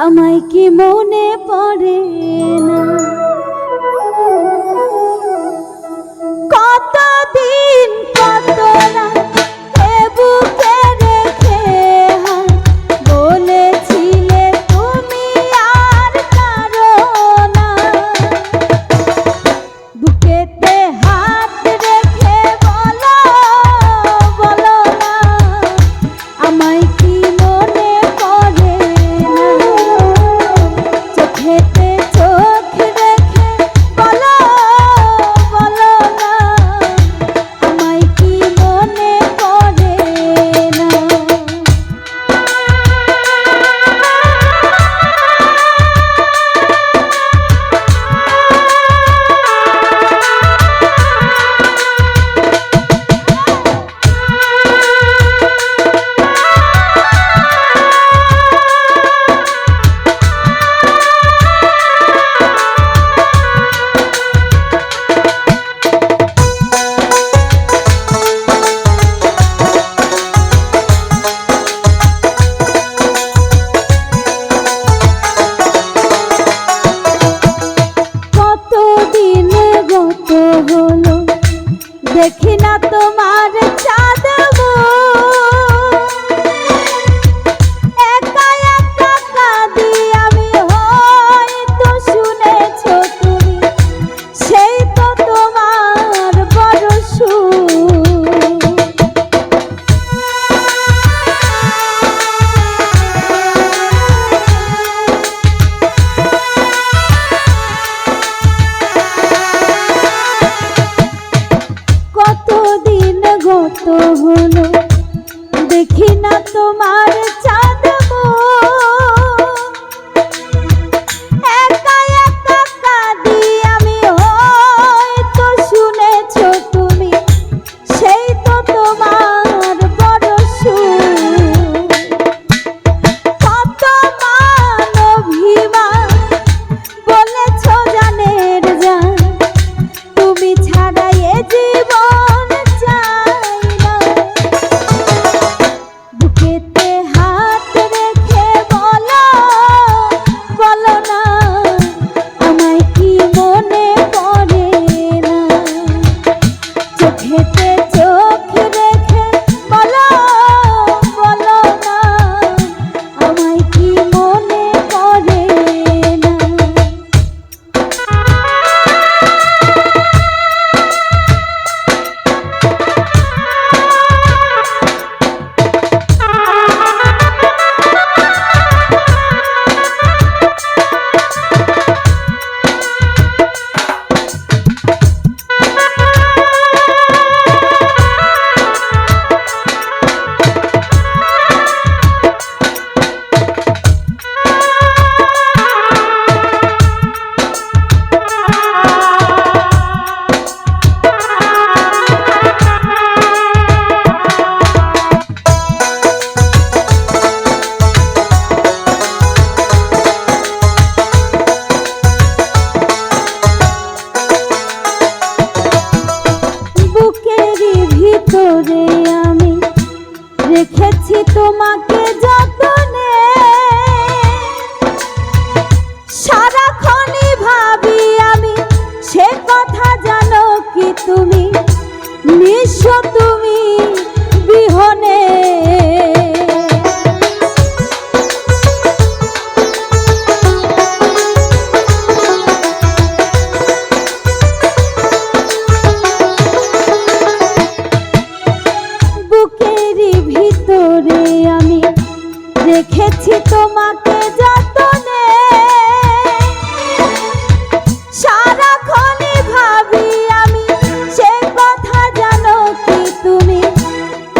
আমায় কি মনে তোমার চাঁদ তোমার দেখি তোমাকে যতনে সারাক্ষণই ভাবি আমি, সে কথা জানো কি তুমি?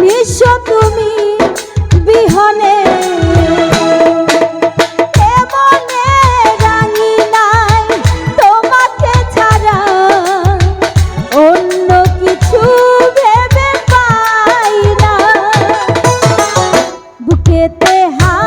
নিঃস্ব তুমি বিহনে। ते हाँ